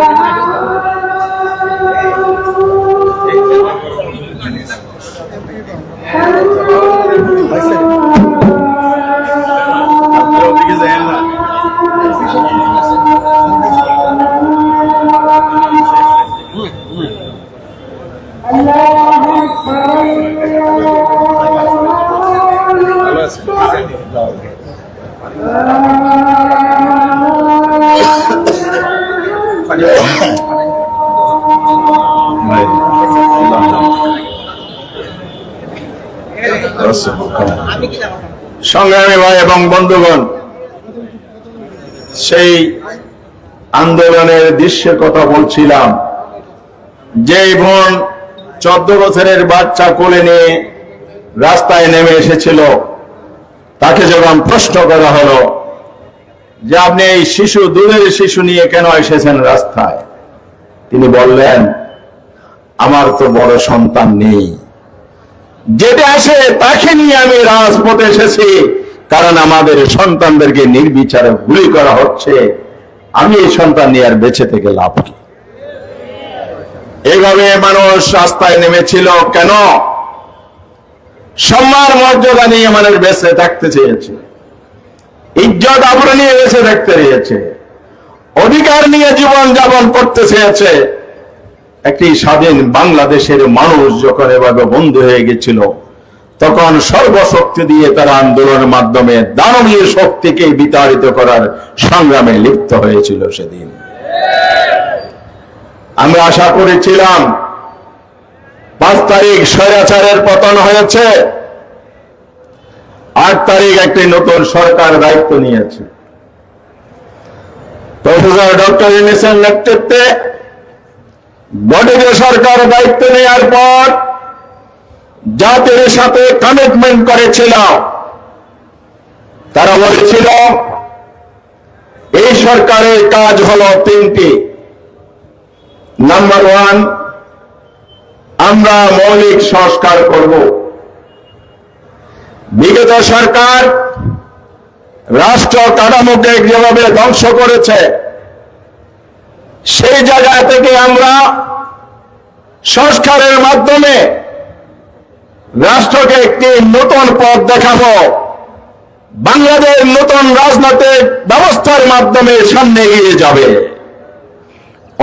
Oh, সংগ্রামী ভাই এবং বন্ধুগণ, সেই আন্দোলনের দৃশ্যের কথা বলছিলাম। যে বোন চোদ্দ বছরের বাচ্চা কোলে নিয়ে রাস্তায় নেমে এসেছিল, তাকে যখন প্রশ্ন করা হলো যে, আপনি এই শিশু দূরের শিশু নিয়ে কেন এসেছেন রাস্তায়? তিনি বললেন, আমার তো বড় সন্তান নেই। যেটা আসে তাকে নিয়ে আমি রাজপথে এসেছি। কারণ আমাদের সন্তানদেরকে নির্বিচারে গুলি করা হচ্ছে। আমি এই সন্তান নিয়ে আর বেঁচে থেকে লাভ কি? এইভাবে মানুষ রাস্তায় নেমেছিল কেন? সম্মান মর্যাদা নিয়ে মানুষ বেঁচে থাকতে চেয়েছে। ইজ্জত আবরণ নিয়ে বেঁচে থাকতে চেয়েছে। অধিকার নিয়ে জীবন যাপন করতে চেয়েছে। একটি স্বাধীন বাংলাদেশের মানুষ যখন এভাবে বন্ধ হয়ে গেছিল, তখন সর্বশক্তি দিয়ে তারা আন্দোলনের মাধ্যমে দানবীয় শক্তিকে বিতাড়িত করার সংগ্রামে লিপ্ত হয়েছিল সেদিন। আমরা আশা করেছিলাম, পাঁচ তারিখ স্বৈরাচারের পতন হয়েছে, আট তারিখ একটি নতুন সরকার দায়িত্ব নিয়েছে। প্রফেসর ডক্টর ইনিসের নেতৃত্বে গঠিত সরকার দায়িত্ব নেওয়ার পর জাতির সাথে কমিটমেন্ট করেছিল। তারা বলেছিল, এই সরকারের কাজ হল তিনটি। নাম্বার ওয়ান আমরা মৌলিক সংস্কার করব। বিগত সরকার রাষ্ট্র কাঠামোকে যেভাবে ধ্বংস করেছে সেই জায়গা থেকে আমরা সংস্কারের মাধ্যমে রাষ্ট্রকে একটি নতুন পথ দেখাবো। বাংলাদেশ নতুন রাজনৈতিক ব্যবস্থার মাধ্যমে সামনে এগিয়ে যাবে।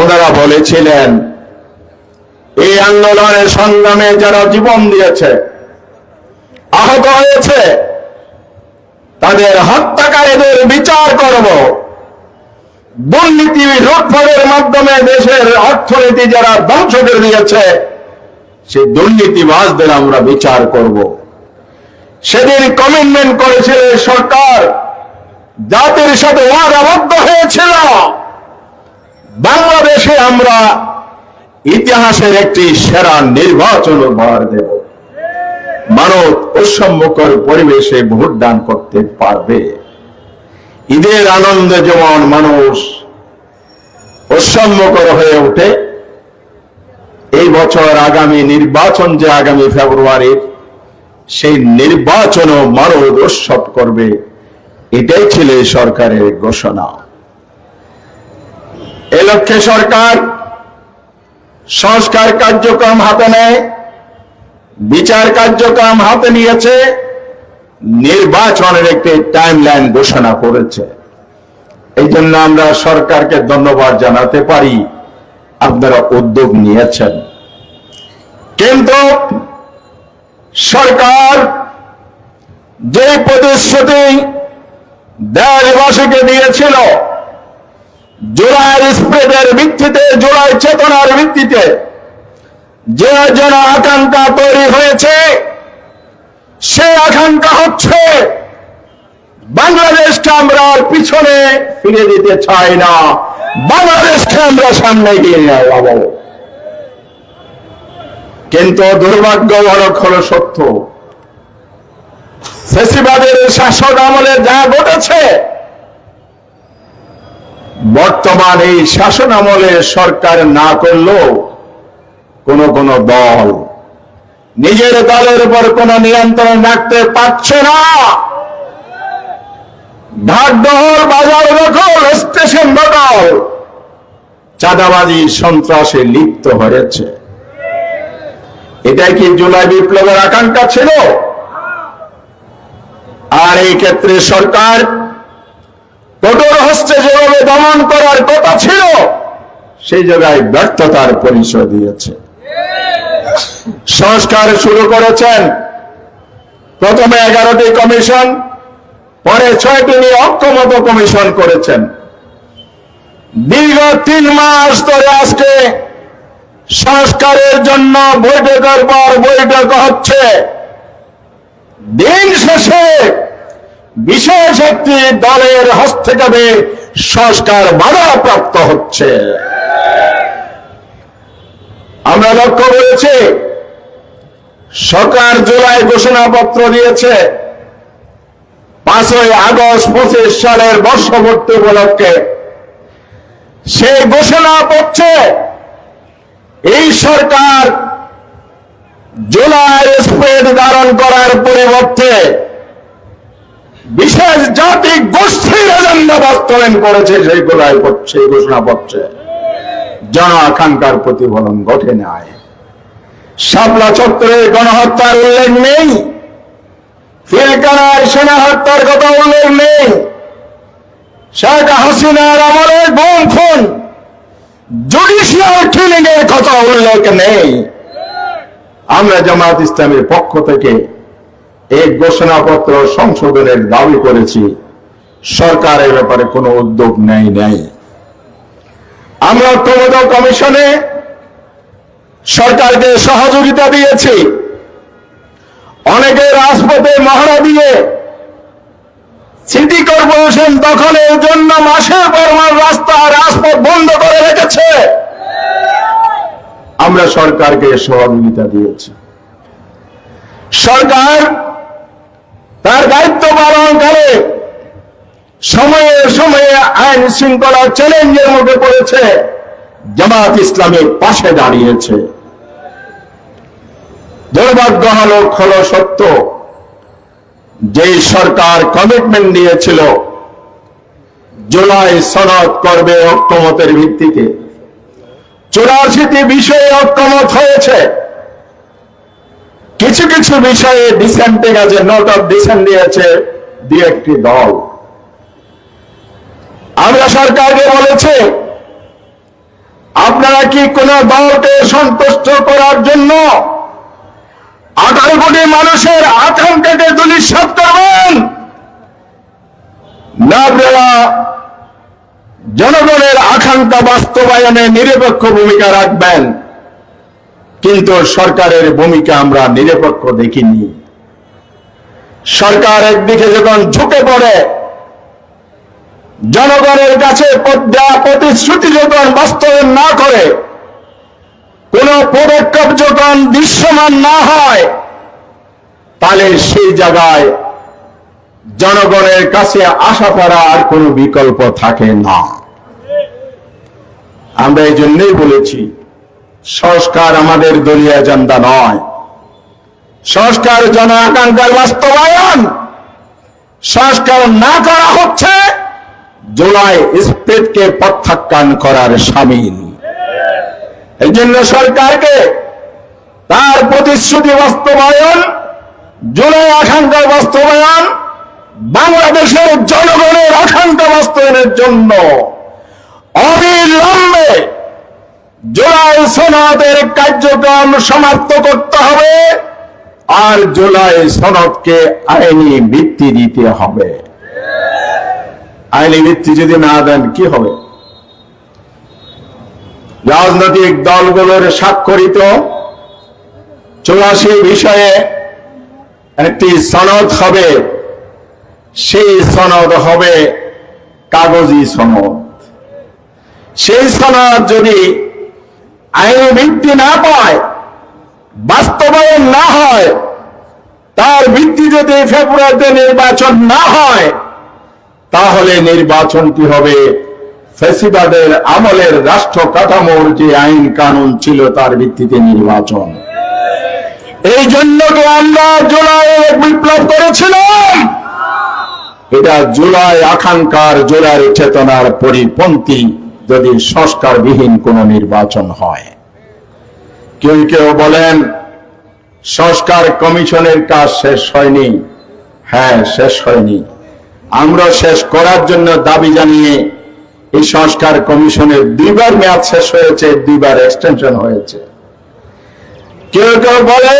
ওনারা বলেছিলেন, এই আন্দোলনের সংগ্রামে যারা জীবন দিয়েছে, আহত হয়েছে, তাদের হত্যাকারীদের বিচার করব। দুর্নীতি লুটফাটের মাধ্যমে দেশের অর্থনীতি যারা ধ্বংস করে দিয়েছে সেই দুর্নীতিবাজদের আমরা বিচার করব। সেদিন কমিটমেন্ট করেছিল সরকার, জাতির সাথে ওয়াদাবদ্ধ হয়েছিল। বাংলাদেশে আমরা ইতিহাসের একটি সেরা নির্বাচন উপহার দেব। মানব বৈষম্যকর পরিবেশে ভোট দান করতে পারবে। ঈদের আনন্দে যেমন মানুষ বৈষম্যকর হয়ে ওঠে, এই বছর আগামী নির্বাচন যে আগামী ফেব্রুয়ারির সেই নির্বাচনও মানব উৎসব করবে, এটাই ছিল সরকারের ঘোষণা। এ লক্ষ্যে সরকার সংস্কার কার্যক্রম হাতে নেয়, বিচার কার্যক্রম হাতে নিয়েছে নির্বাচনের একটি টাইমলাইন ঘোষণা করেছে। এই জন্য আমরা সরকারকে ধন্যবাদ জানাতে পারি। আপনারা উদ্যোগ নিয়েছেন। কিন্তু সরকার যে প্রতিশ্রুতি দেশবাসীকে দিয়েছিল জোড়ার স্প্রেডের ভিত্তিতে জোড়ার চেতনার ভিত্তিতে, যে যেন আকাঙ্ক্ষা তৈরি হয়েছে সেই আকাঙ্ক্ষা হচ্ছে, বাংলাদেশকে আমরা আর পিছনে ফিরে দিতে চাই না। বাংলাদেশকে আমরা সামনে নিয়ে যাব। কিন্তু দুর্ভাগ্যজনক হলো সত্য। ফেসিবাদের শাসক আমলে যা ঘটেছে, বর্তমান এই শাসন আমলে সরকার না করলেও কোন কোন দল নিজের দলের উপর কোন নিয়ন্ত্রণ রাখতে পারছে না। ঘাট বাজার দখল, স্টেশন দখল। চাঁদাবাজি, সন্ত্রাসে লিপ্ত হয়েছে। এটাই কি জুলাই বিপ্লবের আকাঙ্ক্ষা ছিল? আর এই ক্ষেত্রে সরকার কঠোর হস্তে যেভাবে দমন করার কথা ছিল, সেই জায়গায় ব্যর্থতার পরিচয় দিয়েছে। সংস্কার শুরু করেছেন। প্রথমে এগারোটি কমিশন, পরে ছয়টি নিয়ে অক্ষমত কমিশন করেছেন। দীর্ঘ তিন মাস ধরে আজকে সংস্কারের জন্য বৈঠকের পর বৈঠক হচ্ছে। দিন শেষে বিশেষ একটি দলের হস্তক্ষেপে সংস্কার বাধাপ্রাপ্ত হচ্ছে। আমরা লক্ষ্য করেছি সরকার জুলাই ঘোষণাপত্র দিয়েছে, পাঁচই আগস্ট পঁচিশ সালের বর্ষপূর্তি উপলক্ষে। সেই ঘোষণাপত্রে এই সরকার জুলাই স্পেড ধারণ করার পরিবর্তে বিশেষ জাতি গোষ্ঠীর এজেন্ডা বাস্তবায়ন করেছে, সেই ঘোষণাপত্রে জন আকাঙ্ক্ষার প্রতিফলন ঘটে নাই। শাপলা চত্বরের গণহত্যার উল্লেখ নেই। ফিলকানার সেনা হত্যার কথা উল্লেখ নেই। শেখ হাসিনার আমলে গুম খুন। জুডিশিয়াল কিলিং এর কথা উল্লেখ নেই। আমরা জামাত ইসলামের পক্ষ থেকে এই ঘোষণাপত্র সংশোধনের দাবি করেছি। সরকারের ব্যাপারে কোনো উদ্যোগ নেই নেই। আমরা ঐক্যমত কমিশনে সরকারকে সহযোগিতা দিয়েছি। অনেকে রাজপথে মহড়া দিয়ে সিটি কর্পোরেশন দখলের জন্য মাসের পর মাস রাস্তা রাজপথ বন্ধ করে রেখেছে। আমরা সরকারকে সহযোগিতা দিয়েছি। সরকার তার দায়িত্ব পালন করে সময়ে সময়ে আইন শৃঙ্খলা চ্যালেঞ্জের মুখে পড়েছে। জামাত ইসলামের পাশে দাঁড়িয়েছে। দুর্ভাগ্য হলো হলো সত্য। যে সরকার কমিটমেন্ট দিয়েছিল জুলাই সনদ করবে ঐক্যমতের ভিত্তিতে। চুরাশিটি বিষয়ে ঐক্যমত হয়েছে। কিছু কিছু বিষয়ে ডিসেন্টিং আছে নোট অফ ডিসেন্ট দিয়েছে দু একটি দল। আমরা সরকারকে বলেছি, আপনারা কি কোন দলকে সন্তুষ্ট করার জন্য আঠারো কোটি মানুষের আকাঙ্ক্ষাকে দুলিশ্বাত করবেন। না আপনারা জনগণের আকাঙ্ক্ষা বাস্তবায়নে নিরপেক্ষ ভূমিকা রাখবেন। কিন্তু সরকারের ভূমিকা আমরা নিরপেক্ষ দেখিনি। সরকার একদিকে যখন ঝুঁকে পড়ে, জনগণের কাছে দেওয়া প্রতিশ্রুতি যখন বাস্তবায়ন না করে কোন পদক্ষেপ যখন দৃশ্যমান না হয়, তাহলে সেই জায়গায় জনগণের কাছে আশা করা আর কোনো বিকল্প থাকে না। আমরা এই জন্যই বলেছি, সংস্কার আমাদের দলীয় এজেন্ডা নয়। সংস্কার জন আকাঙ্ক্ষার বাস্তবায়ন। সংস্কার না করা হচ্ছে, জুলাই স্পেডকে প্রত্যাখ্যান করার সামিল এই জন্য সরকারকে তার প্রতিশ্রুতি বাস্তবায়ন, জুলাই আকাঙ্ক্ষার বাস্তবায়ন, বাংলাদেশের জনগণের আকাঙ্ক্ষা বাস্তবায়নের জন্য অবিলম্বে জুলাই সনদের কার্যক্রম সমাপ্ত করতে হবে আর জুলাই সনদকে আইনি ভিত্তি দিতে হবে। আইনি ভিত্তি যদি না দেন কি হবে? রাজনৈতিক দলগুলোর স্বাক্ষরিত চৌরাশি বিষয়ে একটি সনদ হবে। সেই সনদ হবে কাগজি সনদ। সেই সনদ যদি আইনি ভিত্তি না পায়, বাস্তবায়ন না হয়, তার ভিত্তি যদি ফেব্রুয়ারিতে নির্বাচন না হয়, তাহলে নির্বাচনটি হবে ফেসিবাদের আমলের রাষ্ট্র কাঠামোর যে আইন কানুন ছিল, তার ভিত্তিতে নির্বাচন। এই জন্য তো আমরা জুলাই বিপ্লব করেছিলাম। এটা জুলাই আকাঙ্ক্ষার জোরার চেতনার পরিপন্থী যদি সংস্কারবিহীন কোন নির্বাচন হয়। কেউ কেউ বলেন, সংস্কার কমিশনের কাজ শেষ হয়নি। হ্যাঁ শেষ হয়নি। আমরা শেষ করার জন্য দাবি জানিয়ে এই সংস্কার কমিশনের দুইবার মেয়াদ শেষ হয়েছে, দুইবার এক্সটেনশন হয়েছে। কেউ কেউ বলে,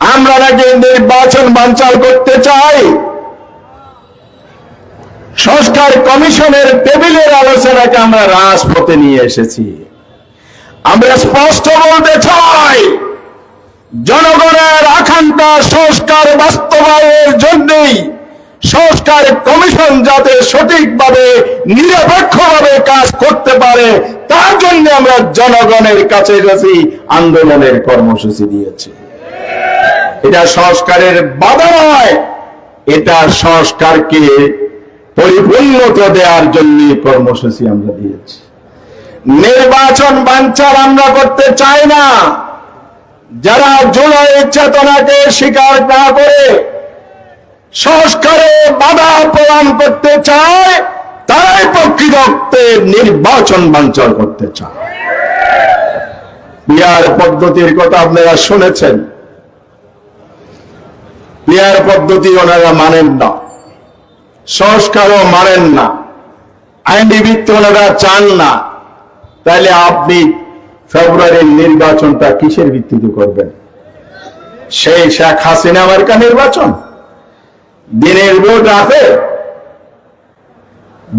আমরা নাকি নির্বাচন বানচাল করতে চাই। সংস্কার কমিশনের টেবিলের আলোচনাকে আমরা রাজপথে নিয়ে এসেছি। আমরা স্পষ্ট বলতে চাই, জনগণের আকাঙ্ক্ষা সংস্কার বাস্তবায়নের জন্যই সংস্কার কমিশন যাতে সঠিকভাবে, নিরপেক্ষভাবে কাজ করতে পারে, তার জন্য আমরা জনগণের কাছে গেছি, আন্দোলনের কর্মসূচি দিয়েছি। এটা সংস্কারের বাধা নয়, এটা সংস্কারকে পরিপূর্ণতা দেওয়ার জন্য কর্মসূচি আমরা দিয়েছি। নির্বাচন বাঞ্চাল আমরা করতে চাই না। যারা জুলাই চেতনাকে স্বীকার না করে সংস্কারে বাধা প্রদান করতে চায়, তারাই প্রকৃতপক্ষে নির্বাচন বাঞ্চাল করতে চায়। বিহার পদ্ধতির কথা আপনারা শুনেছেন। বিহার পদ্ধতি ওনারা মানেন না। সংস্কারও মানেন না। আইনবিত্ত ওনারা চান না। তাহলে আপনি ফেব্রুয়ারির নির্বাচনটা কিসের ভিত্তিতে করবেন? সেই শেখ হাসিনা আমেরিকা নির্বাচন? দিনের ভোট আছে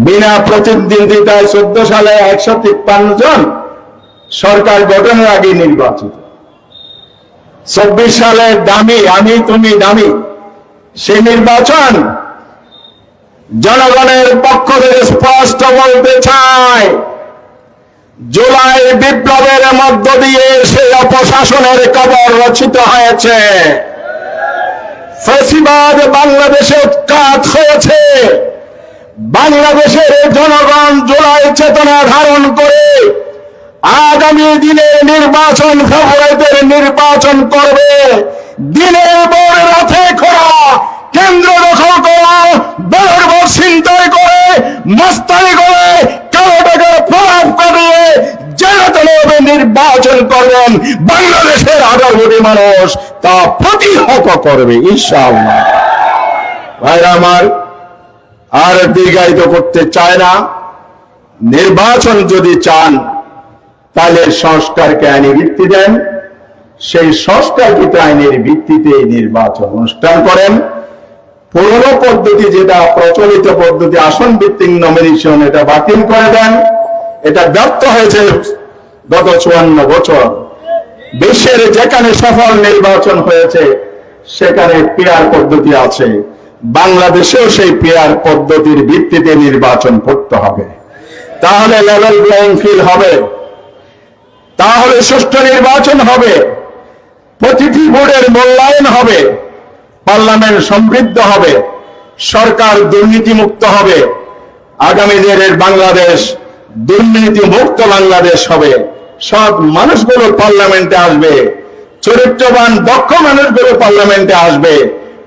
বিনা প্রতিদ্বন্দ্বিতায় চোদ্দ সালে একশো তিপ্পান্ন জন সরকার গঠনের আগে নির্বাচিত। চব্বিশ সালে দামি, আমি তুমি দামি সেই নির্বাচন জনগণের পক্ষ থেকে স্পষ্ট বলতে চাই, জুলাই বিপ্লবের মধ্য দিয়ে সেই অপশাসনের কবর রচিত হয়েছে। ফেসিবাদ বাংলাদেশে উৎখাত হয়েছে। বাংলাদেশের জনগণ জুলাই চেতনা ধারণ করে আগামী দিনে নির্বাচন ফেব্রুয়ারিতে নির্বাচন করবে। দিনের পর রাতে করা কেন্দ্র দখল করা বেলর ভোট ছিনতাই করে মস্তানি করে করবেন বাংলাদেশের আঠারো কোটি মানুষ তা প্রতিহত করবে, ইনশাআল্লাহ। ভাইরা আমার, আর দীর্ঘায়িত করতে চায় না। নির্বাচন যদি চান, তাহলে সংস্কারকে আইনি ভিত্তি দেন। সেই সংস্কারকৃত আইনের ভিত্তিতে নির্বাচন অনুষ্ঠান করেন। পুরনো পদ্ধতি যেটা, প্রচলিত পদ্ধতি, আসন ভিত্তিক নমিনেশন এটা বাতিল করে দেন। এটা ব্যর্থ হয়েছে। গত চুয়ান্ন বছর বিশ্বের যেখানে সফল নির্বাচন হয়েছে, সেখানে পেয়ার পদ্ধতি আছে। বাংলাদেশেও সেই পেয়ার পদ্ধতির ভিত্তিতে নির্বাচন করতে হবে। তাহলে লেভেল প্লেইং ফিল্ড হবে। তাহলে সুষ্ঠু নির্বাচন হবে। প্রতিটি বোর্ডের মূল্যায়ন হবে। পার্লামেন্ট সমৃদ্ধ হবে। সরকার দুর্নীতি মুক্ত হবে। আগামী দিনের বাংলাদেশ দুর্নীতি মুক্ত বাংলাদেশ হবে। সব মানুষগুলো পার্লামেন্টে আসবে। চরিত্রবান, দক্ষ মানুষগুলো পার্লামেন্টে আসবে।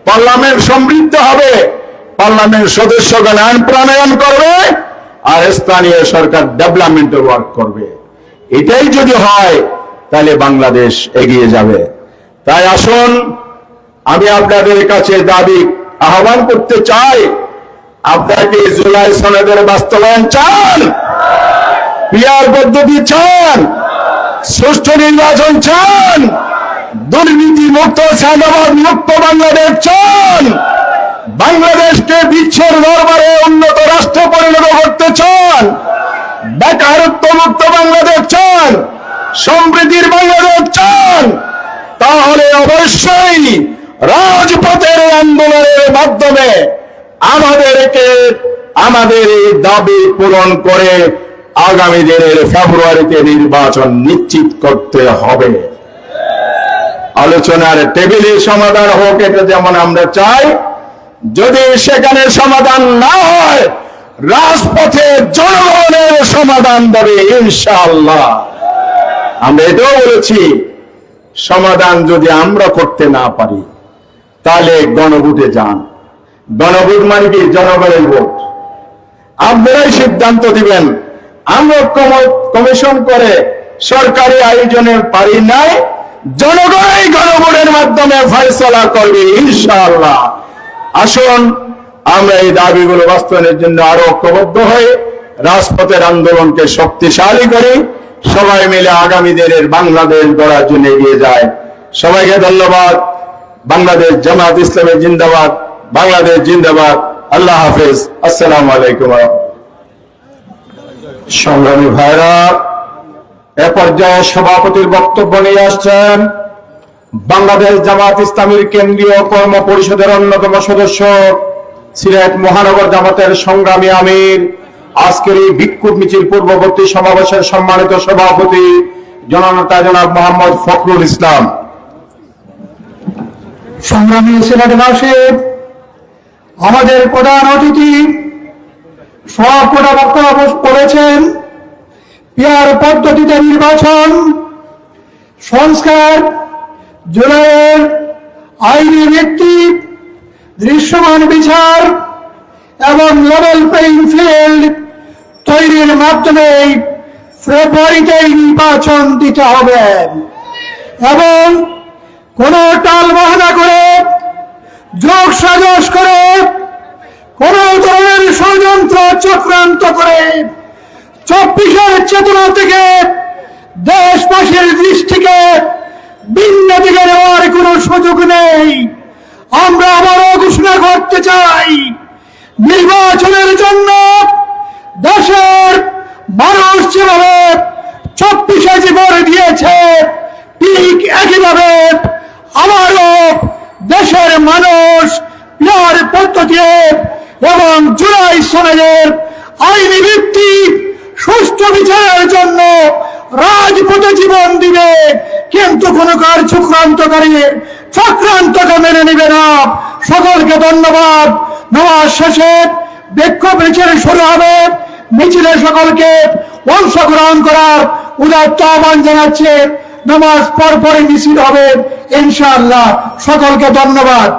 পার্লামেন্ট সমৃদ্ধ হবে। পার্লামেন্ট সদস্যগণ আইন প্রণয়ন করবে আর স্থানীয় সরকার ডেভেলপমেন্টের ওয়ার্ক করবে। এটাই যদি হয়, তাহলে বাংলাদেশ এগিয়ে যাবে। তাই আসুন, আমি আপনাদের কাছে দাবি আহ্বান করতে চাই আপনারা কি জুলাই সনদের বাস্তবায়ন চান, পিয়ার পদ্ধতি চান সুষ্ঠু নির্বাচন চান। দুর্নীতি মুক্ত, সাদাবাদ মুক্ত বাংলাদেশ চান। বাংলাদেশকে বিশ্বের দরবারে উন্নত রাষ্ট্রে পরিণত করতে চান। বেকারত্ব মুক্ত বাংলাদেশ চান। সমৃদ্ধির বাংলাদেশ চান। তাহলে অবশ্যই রাজপথের আন্দোলনের মাধ্যমে আমাদেরকে আমাদের এই দাবি পূরণ করে আগামী দিনের ফেব্রুয়ারিতে নির্বাচন নিশ্চিত করতে হবে। আলোচনার টেবিলে সমাধান হোক, এটা যেমন আমরা চাই। যদি সেখানে সমাধান না হয়, রাজপথে জনগণের সমাধান দেবে ইনশাআল্লাহ। আমরা এটাও বলেছি, সমাধান যদি আমরা করতে না পারি, তাহলে গণভোটে যান। গণভোট মানে কি? জনগণের ভোট। আপনারাই সিদ্ধান্ত দিবেন কমিশন করে সরকারি আয়োজনে পারি নাই। জনগণই গণভোটের মাধ্যমে ফয়সলা করবে, ইনশাআল্লাহ। আসুন, আমরা এই দাবিগুলো বাস্তবায়নের জন্য আরও ঐক্যবদ্ধ হয়ে রাজপথের আন্দোলনকে শক্তিশালী করি, সবাই মিলে আগামী দিনের বাংলাদেশ গড়ার জন্য এগিয়ে যায়। সবাইকে ধন্যবাদ। বাংলাদেশ জামাত ইসলামের জিন্দাবাদ, বাংলাদেশ জিন্দাবাদ। আল্লাহ হাফেজ। আসসালামু আলাইকুম। সংগ্রামী ভাইরা, এ পর্যায়ে সভাপতির বক্তব্য নিয়ে আসছেন বাংলাদেশ জামাত ইসলামীর কেন্দ্রীয় কর্ম পরিষদের অন্যতম সদস্য সিলেট মহানগর জামাতের সংগ্রামী আমির। আজকের এই বিক্ষোভ মিছিল পূর্ববর্তী সমাবেশের সম্মানিত সভাপতি জননেতা জনাব মোহাম্মদ ফখরুল ইসলাম। সংগ্রামী সিলেটবাসী আমাদের প্রধান অতিথি সব কটা বক্তব্য করেছেন পিয়ার পদ্ধতিতে নির্বাচন, সংস্কার, জুলাইয়ের আইনি ভিত্তি, দৃশ্যমান বিচার এবং লেভেল প্লেইং ফিল্ড তৈরির মাধ্যমে ফেব্রুয়ারিতেই নির্বাচন দিতে হবে। এবং কোন টাল বাহানা করে যোগ সাজস করে ষড়যন্ত্র চক্রান্ত করে চব্বিশের চেতনা থেকে দেশবাসীর দৃষ্টিকে ভিন্ন দিকে নেওয়ার কোনো সুযোগ নেই। আমরা আবারও ঘোষণা করতে চাই, নির্বাচনের জন্য দেশের মানুষ যেভাবে চব্বিশে জীবন দিয়েছে, ঠিক একইভাবে আমারও দেশের মানুষ পিয়ার পদ্ধতি এবং জুলাই সমাজের আইনি ভিত্তি সুষ্ঠু বিচারের জন্য রাজপথে জীবন দিবে। কিন্তু কোন কার চক্রান্তকারী চক্রান্তকে মেনে নিবে না। সকলকে ধন্যবাদ। নামাজ শেষে বিক্ষোভ মিছিল শুরু হবে। মিছিলে সকলকে অংশগ্রহণ করার উদাত্ত আহ্বান জানাচ্ছে। নামাজ পর পরে মিছিল হবে। ইনশাআল্লাহ। সকলকে ধন্যবাদ।